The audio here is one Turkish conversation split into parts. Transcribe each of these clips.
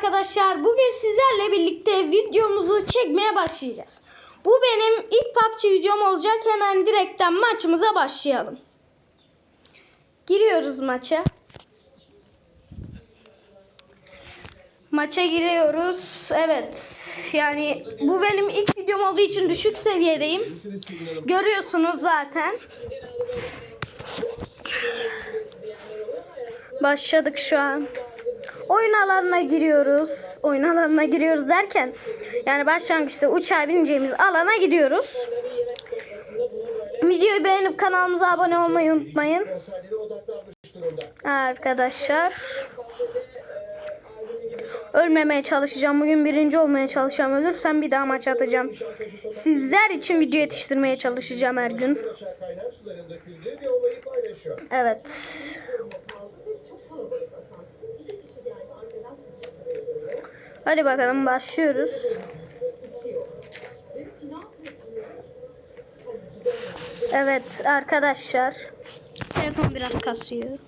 arkadaşlar. Bugün sizlerle birlikte videomuzu çekmeye başlayacağız. Bu benim ilk PUBG videom olacak. Hemen direkten maçımıza başlayalım. Giriyoruz maça. Maça giriyoruz. Evet. Yani bu benim ilk videom olduğu için düşük seviyedeyim. Görüyorsunuz zaten. Başladık şu an. Oyun alanına giriyoruz. Oyun alanına giriyoruz derken yani başlangıçta uçağa bineceğimiz alana gidiyoruz. Videoyu beğenip kanalımıza abone olmayı unutmayın. Arkadaşlar. Ölmemeye çalışacağım. Bugün birinci olmaya çalışacağım. Ölürsem bir daha maç atacağım. Sizler için video yetiştirmeye çalışacağım her gün. Evet. Hadi bakalım başlıyoruz. Evet arkadaşlar. Telefon biraz kasıyor.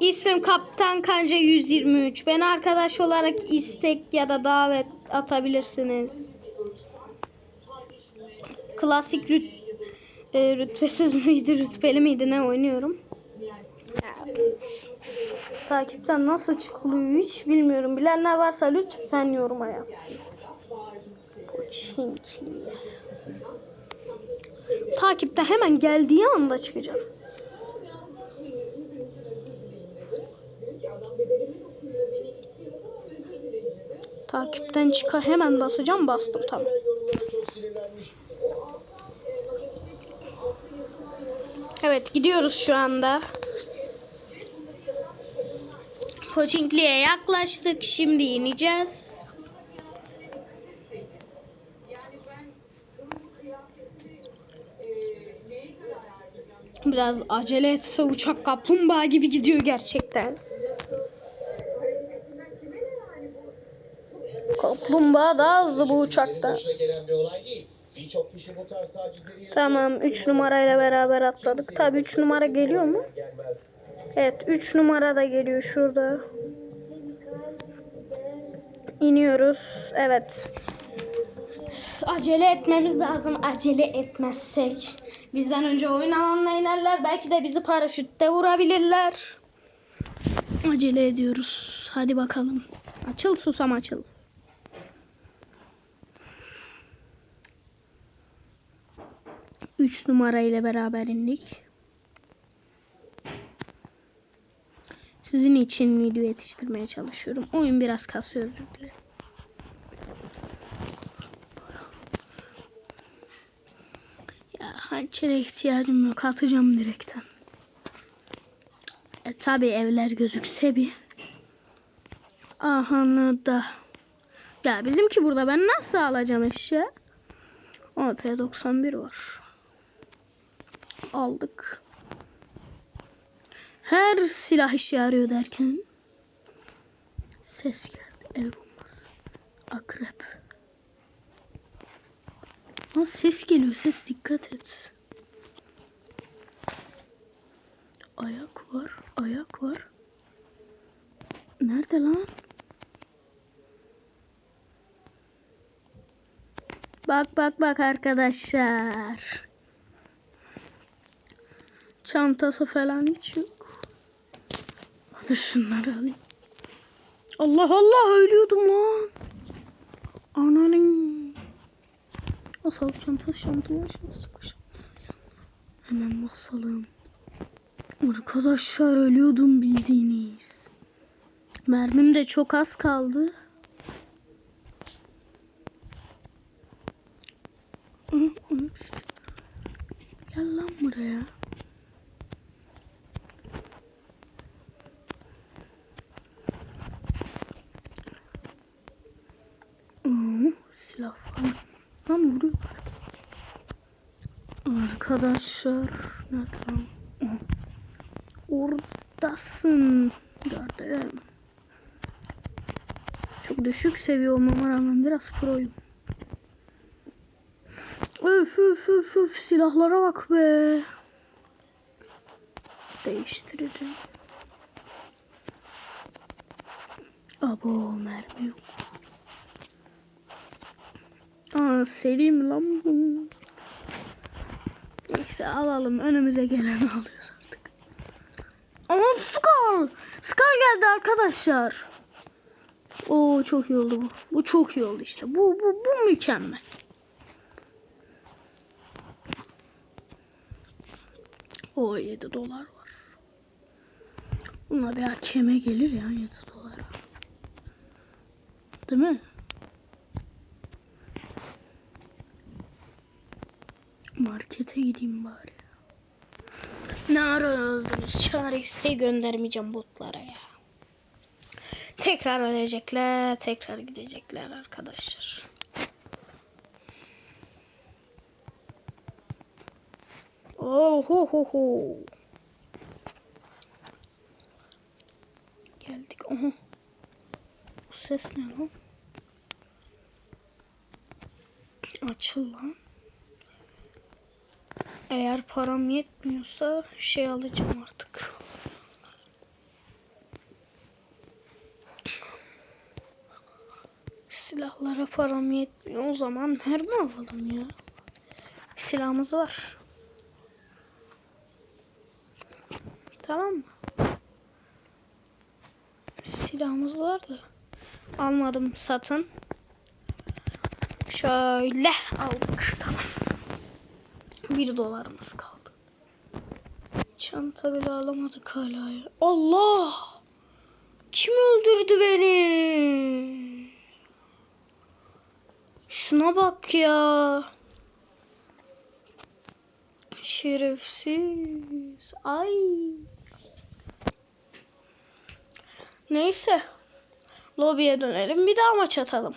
İsmim Kaptan Kanca 123. Beni arkadaş olarak istek ya da davet atabilirsiniz. Klasik rüt e, rütbesiz miydi, rütbeli miydi ne oynuyorum. Takipten nasıl çıkılıyor hiç bilmiyorum. Bilenler varsa lütfen yoruma yazsın. Çünkü takipte hemen geldiği anda çıkacağım. Takipten çıka hemen basacağım bastım tamam. Evet gidiyoruz şu anda. Koçinkli'ye yaklaştık. Şimdi ineceğiz. Biraz acele etse uçak kaplumbağa gibi gidiyor gerçekten. Kaplumbağa daha hızlı bu uçakta. Tamam 3 numarayla beraber atladık. Tabi 3 numara geliyor mu? Evet 3 numara da geliyor şurada. İniyoruz. Evet. Acele etmemiz lazım. Acele etmezsek. Bizden önce oyun alanına inerler. Belki de bizi paraşütte vurabilirler. Acele ediyoruz. Hadi bakalım. Açıl susam açıl. Üç numara ile beraber indik. Sizin için video yetiştirmeye çalışıyorum. Oyun biraz kasıyor özür dilerim. Ya hançere ihtiyacım yok. Atacağım direkten. E tabi evler gözükse bir. Aha da. Ya bizimki burada ben nasıl alacağım eşya? Ama P91 var. Aldık. Her silah işe yarıyor derken ses geldi. El bombası. Akrep. Lan ses geliyor. Ses dikkat et. Ayak var. Ayak var. Nerede lan? Bak bak bak arkadaşlar. Çantası falan hiç yok. Hadi şunları alayım. Allah Allah ölüyordum lan. Ananın. Sağlık çantası çantama çantası. Hemen basalım. Arkadaşlar ölüyordum bildiğiniz. Mermim de çok az kaldı. Arkadaşlar neden oradasın gördüm. Çok düşük seviye olmama rağmen biraz proyum. Öf öf öf öf silahlara bak be. Değiştiririm. Abo mermi yok. Aa Selim lan bu. Neyse alalım. Önümüze geleni alıyoruz artık. Aa Skull! Skull geldi arkadaşlar. Oo çok iyi oldu bu. Bu çok iyi oldu işte. Bu bu bu mükemmel. O 7 dolar var. Buna bir hakeme gelir ya 7 dolara. Değil mi? Markete gideyim bari. Ne ara öldünüz? Çare isteği göndermeyeceğim botlara ya. Tekrar ölecekler, tekrar gidecekler arkadaşlar. Oh ho ho ho. Geldik. Aha. Bu ses ne lan? Açıl lan. Eğer param yetmiyorsa şey alacağım artık. Silahlara param yetmiyor. O zaman mermi alalım ya. Silahımız var. Tamam mı? Silahımız var da. Almadım satın. Şöyle aldık. Tamam. Bir dolarımız kaldı. Çanta bile alamadık hala ya. Allah! Kim öldürdü beni? Şuna bak ya. Şerefsiz. Ay. Neyse. Lobiye dönelim. Bir daha maç atalım.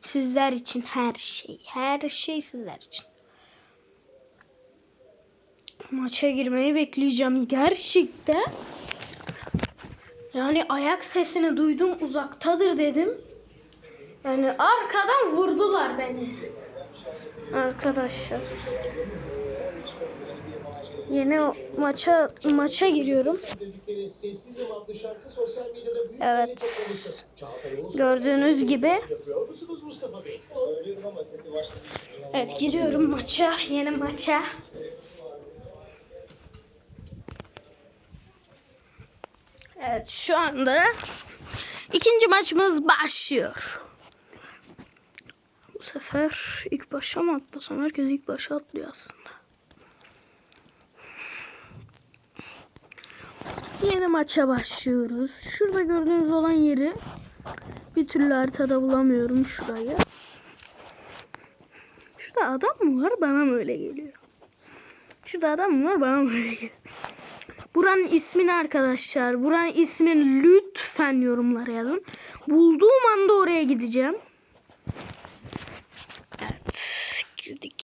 Sizler için her şey. Her şey sizler için. Maça girmeyi bekleyeceğim. Gerçekten. Yani ayak sesini duydum uzaktadır dedim. Yani arkadan vurdular beni. Arkadaşlar. Yeni maça maça giriyorum. Evet. Gördüğünüz gibi. Evet giriyorum maça. Yeni maça. Evet şu anda ikinci maçımız başlıyor. Bu sefer ilk başa mı atlasam? Herkes ilk başa atlıyor aslında. Yeni maça başlıyoruz. Şurada gördüğünüz olan yeri bir türlü haritada bulamıyorum şurayı. Şurada adam mı var? Bana mı öyle geliyor? Şurada adam mı var? Bana mı öyle geliyor? Buranın ismini arkadaşlar. Buranın ismini lütfen yorumlara yazın. Bulduğum anda oraya gideceğim. Evet. Girdik.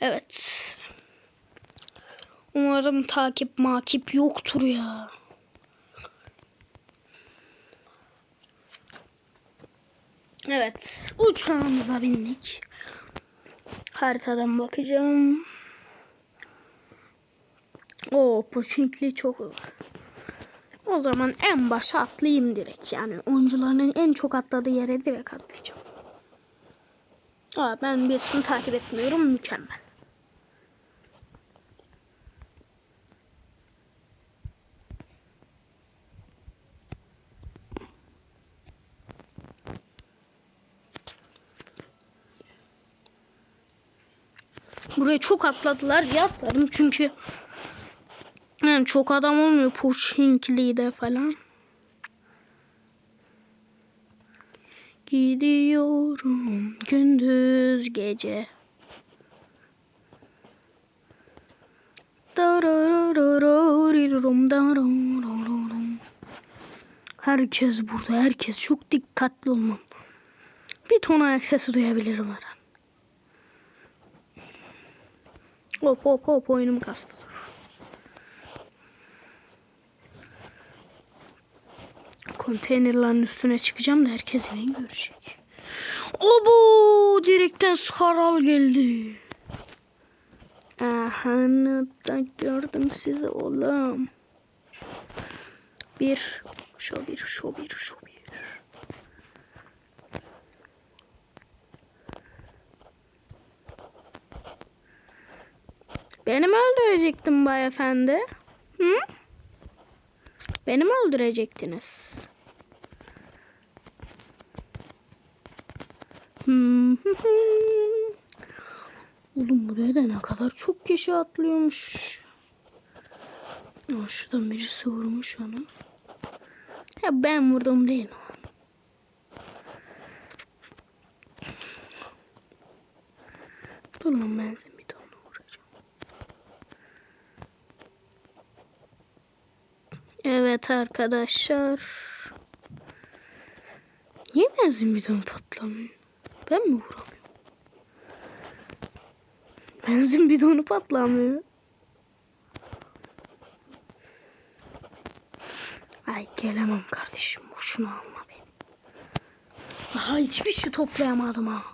Evet. Umarım takip makip yoktur ya. Evet. Uçağımıza bindik. Haritadan bakacağım. O Poçinkli çok O zaman en başa atlayayım direkt. Yani oyuncuların en çok atladığı yere direkt atlayacağım. Aa, ben birisini takip etmiyorum. Mükemmel. Buraya çok atladılar diye atladım çünkü yani çok adam olmuyor Pushkinkli'de falan. Gidiyorum gündüz gece. Herkes burada. Herkes çok dikkatli olmam. Bir ton ayak sesi duyabilirim her an. Hop hop hop oyunum kastı. Konteynerların üstüne çıkacağım da herkes beni görecek. Obo direkten Saral geldi. Aha Aha gördüm sizi oğlum. Bir, şu bir, şu bir, şu bir. Beni mi öldürecektin bay efendi? Hı? Beni mi öldürecektiniz? Oğlum buraya da ne kadar çok kişi atlıyormuş. Aa, şuradan birisi vurmuş onu. Ya ben vurdum değil. Dur lan benzin bir tane vuracağım. Evet arkadaşlar. Niye benzin bidonu patlamıyor? Ben mi vuramıyorum? Benzin bidonu patlamıyor. Ay gelemem kardeşim. Boşuna alma beni. Daha hiçbir şey toplayamadım ha.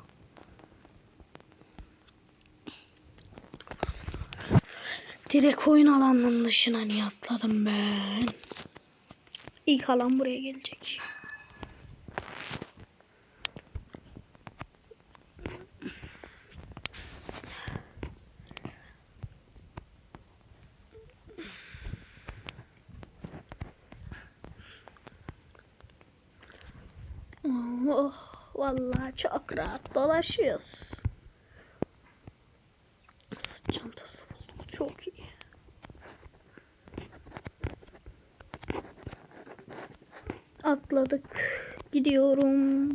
Direkt oyun alanının dışına niye atladım ben? İlk alan buraya gelecek. Oh, vallahi çok rahat dolaşıyoruz. Sırt çantası bulduk. Çok iyi. Atladık. Gidiyorum.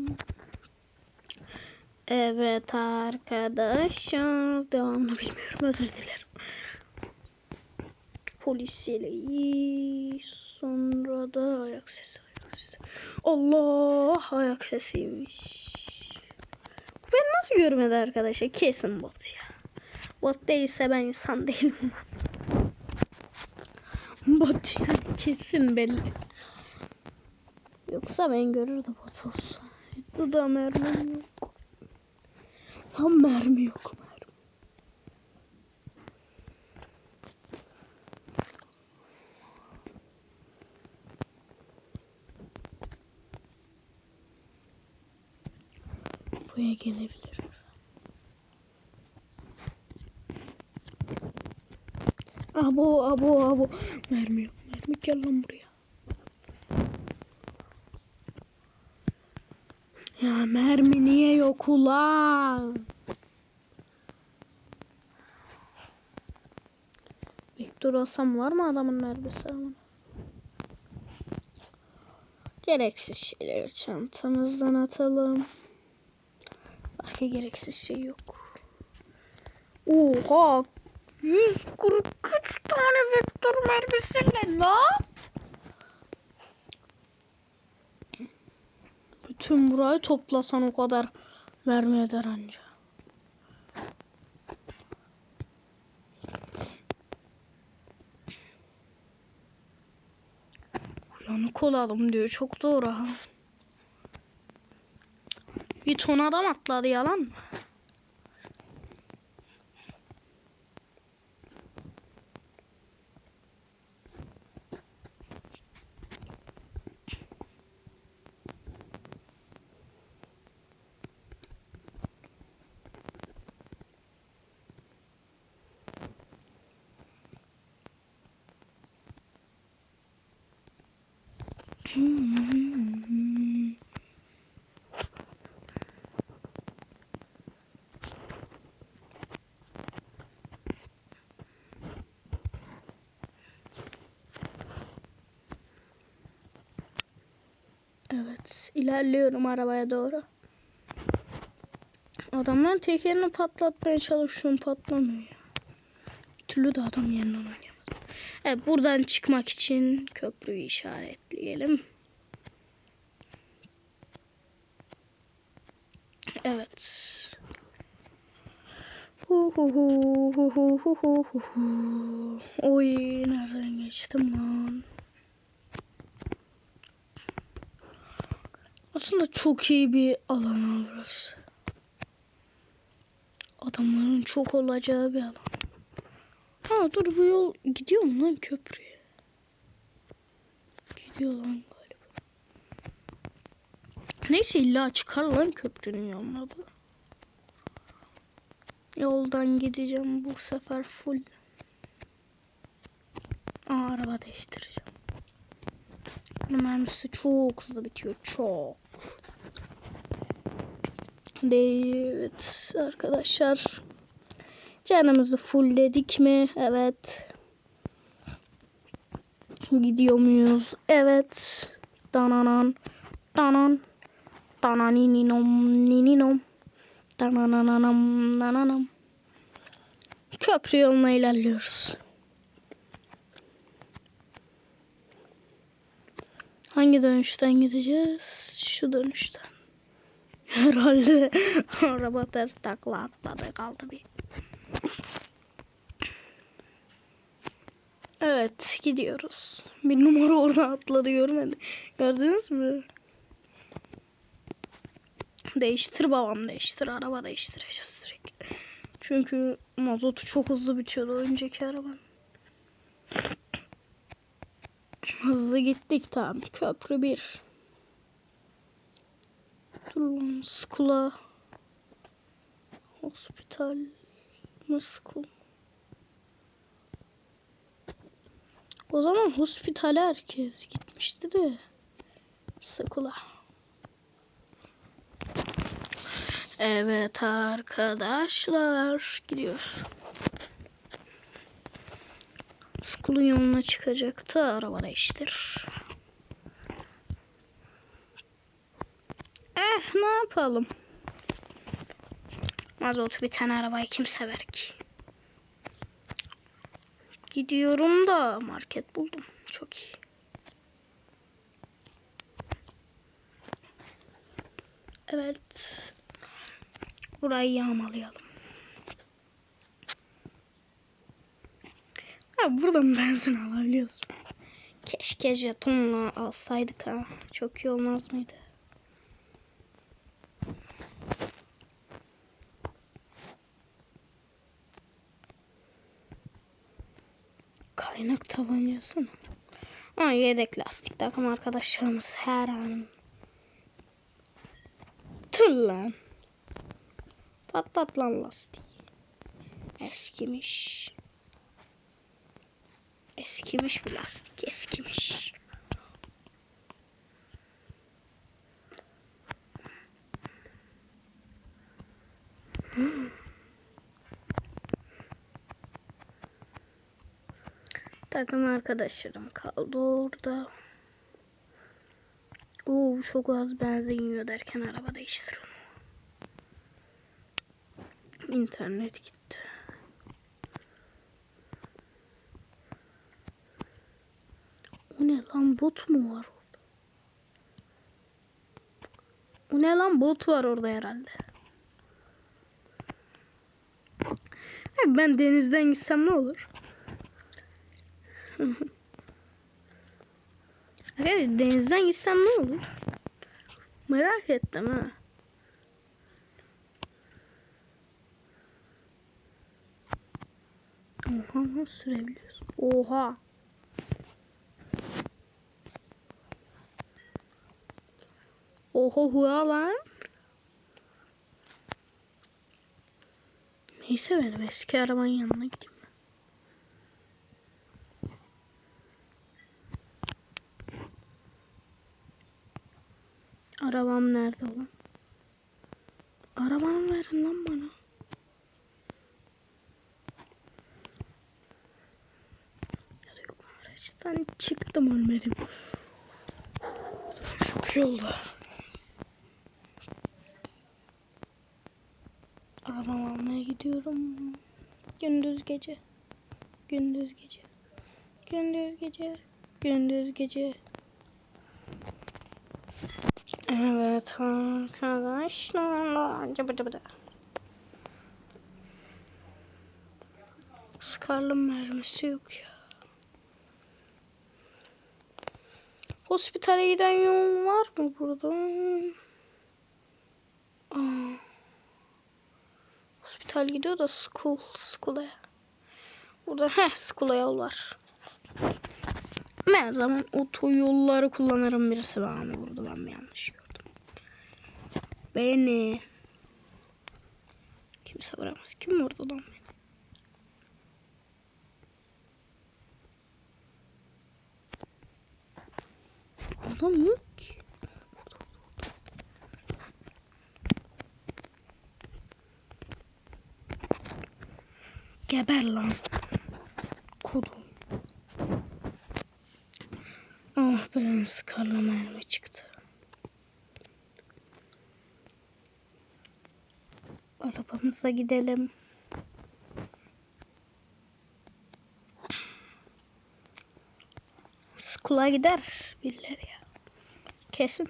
Evet arkadaşlar. Devamını bilmiyorum. Özür dilerim. Polis yeleği. Sonra da ayak sesi. Ayak sesi. Allah ayak sesiymiş. Ben nasıl görmedi arkadaşlar? Kesin bot ya. Bot değilse ben insan değilim. bot yani kesin belli. Yoksa ben görürdüm bot olsa. Duda mermim yok. Tam mermi yok mermi. Buraya gelebilir. Abo abo abo. Mermi yok mermi gel lan buraya. Ya mermi niye yok ulan? Victor alsam var mı adamın mermisi? Gereksiz şeyleri çantamızdan atalım. Başka gereksiz şey yok. Oha! 143 tane vektör mermisiyle la. Bütün burayı toplasan o kadar mermi eder anca. Uyanık olalım diyor. Çok doğru ha. Bir ton adam atladı yalan mı? Evet, ilerliyorum arabaya doğru. Adamlar tekerini patlatmaya çalışıyorum, patlamıyor. Bir türlü de adam yerinden oynayamadı. Evet, buradan çıkmak için köprüyü işaretleyelim. Evet. Hu hu hu hu hu hu hu hu hu. Oy nereden geçtim lan? Aslında çok iyi bir alan burası. Adamların çok olacağı bir alan. Ha dur bu yol gidiyor mu lan köprüye? Gidiyor lan galiba. Neyse illa çıkar lan köprünün yanına da. Yoldan gideceğim bu sefer full. Aa, araba değiştireceğim. Bunun mermisi çok hızlı bitiyor. Çok. Evet arkadaşlar. Canımızı fullledik mi? Evet. Gidiyor muyuz? Evet. Dananan. Danan. Dananininom nininom. Danananam dananam. Köprü yoluna ilerliyoruz. Hangi dönüşten gideceğiz? Şu dönüşten. Herhalde araba ters takla atladı kaldı bir. Evet gidiyoruz. Bir numara orada atladı görmedi. Gördünüz mü? Değiştir babam değiştir. Araba değiştireceğiz sürekli. Çünkü mazotu çok hızlı bitiyordu önceki arabanın. Hızlı gittik tamam. Köprü bir. Dur lan skula. Hospital mı skul? O zaman hospitale herkes gitmişti de. Skula. Evet arkadaşlar gidiyoruz. Skulun yoluna çıkacaktı. Araba değiştir. Eh ne yapalım? Mazot bir tane arabayı kim sever ki? Gidiyorum da market buldum. Çok iyi. Evet. Burayı yağmalayalım. Ha buradan benzin alabiliyoruz. Keşke jetonla alsaydık ha. Çok iyi olmaz mıydı? Kaynak tabancası mı? Ama yedek lastik takım arkadaşlarımız her an. Tır lan. Patlat lan lastiği. Eskimiş. Eskimiş bir lastik. Eskimiş. Takım arkadaşlarım kaldı orada. Oo çok az benzin yiyor derken araba değiştir onu. İnternet gitti. O ne lan bot mu var orada? O ne lan bot var orada herhalde. Ben denizden gitsem ne olur? Evet denizden gitsem ne olur? Merak ettim ha. Oha nasıl sürebiliyorsun? Oha. Oha hua lan. Neyse benim eski arabanın yanına gideyim. Arabam nerede lan? Arabamı verin lan bana. Araçtan çıktım ölmedim. Çok iyi oldu. Arabamı almaya gidiyorum. Gündüz gece. Gündüz gece. Gündüz gece. Gündüz gece. Evet arkadaşlar. Cıbı cıbı da. Skarlı mermisi yok ya. Hospitale giden yol var mı burada? Aa. Hospital gidiyor da school, school'a. Burada heh skula yol var. Ben zaman otoyolları kullanırım. Birisi bana vurdu ben mi yanlış. Beni. Kimse vuramaz. Kim vurdu lan beni? Adam yok ki. Geber lan. Kodum. Ah ben sıkarla mermi çıktı. Arabamıza gidelim. Skula gider birileri ya. Kesin.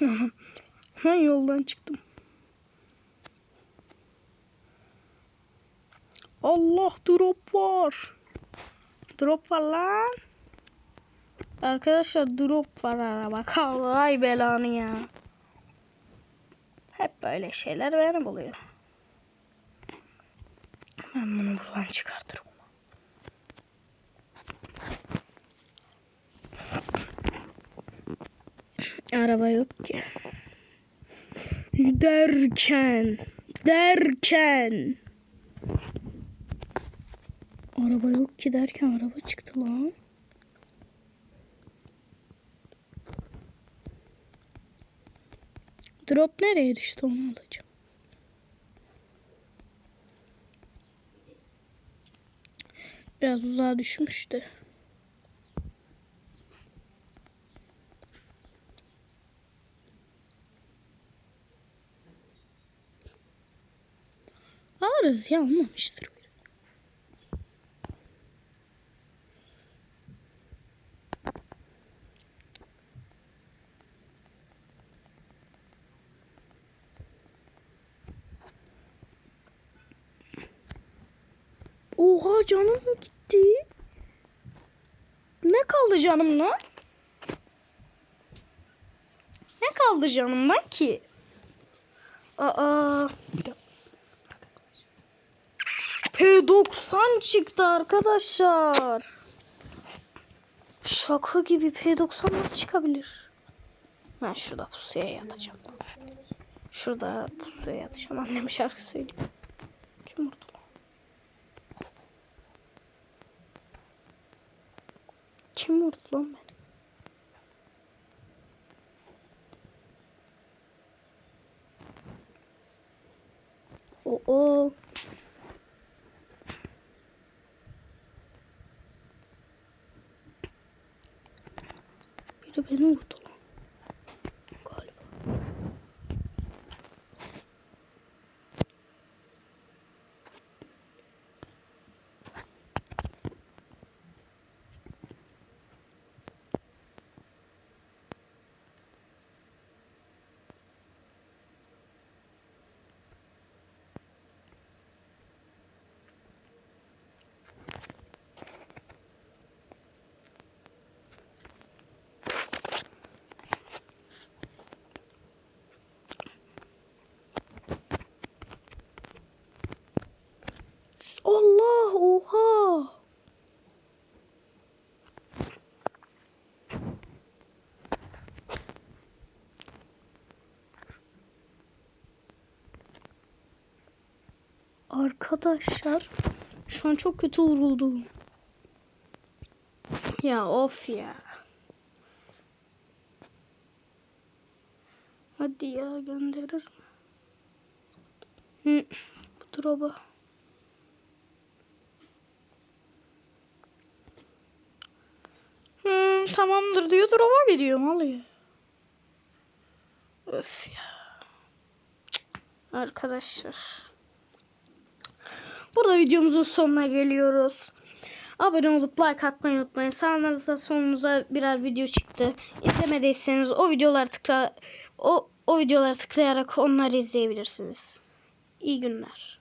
Ha yoldan çıktım. Allah drop var. Drop var lan. Arkadaşlar drop var araba. Ay belanı ya. Hep böyle şeyler beni buluyor. Ben bunu buradan çıkartırım. Araba yok ki. Derken, derken. Araba yok ki derken araba çıktı lan. Drop nereye düştü onu alacağım. Biraz uzağa düşmüştü. Alırız ya olmamıştır. Oha canım gitti. Ne kaldı canımla? Ne kaldı canımdan ki? Aa. P90 çıktı arkadaşlar. Şaka gibi P90 nasıl çıkabilir? Ben şurada pusuya yatacağım. Şurada pusuya yatacağım. Annem şarkı söylüyor. Kim vurdu Kim vurdu lan beni? O o. Biri beni vurdu Allah oha. Arkadaşlar şu an çok kötü vuruldum. Ya of ya. Hadi ya gönderir mi? Hı, bu drop'a. Hmm, tamamdır diyor drop'a gidiyor malı ya. Öf ya. Cık, Arkadaşlar. Burada videomuzun sonuna geliyoruz. Abone olup like atmayı unutmayın. Sağınızda solunuza birer video çıktı. İzlemediyseniz o videoları tıkla o o videoları tıklayarak onları izleyebilirsiniz. İyi günler.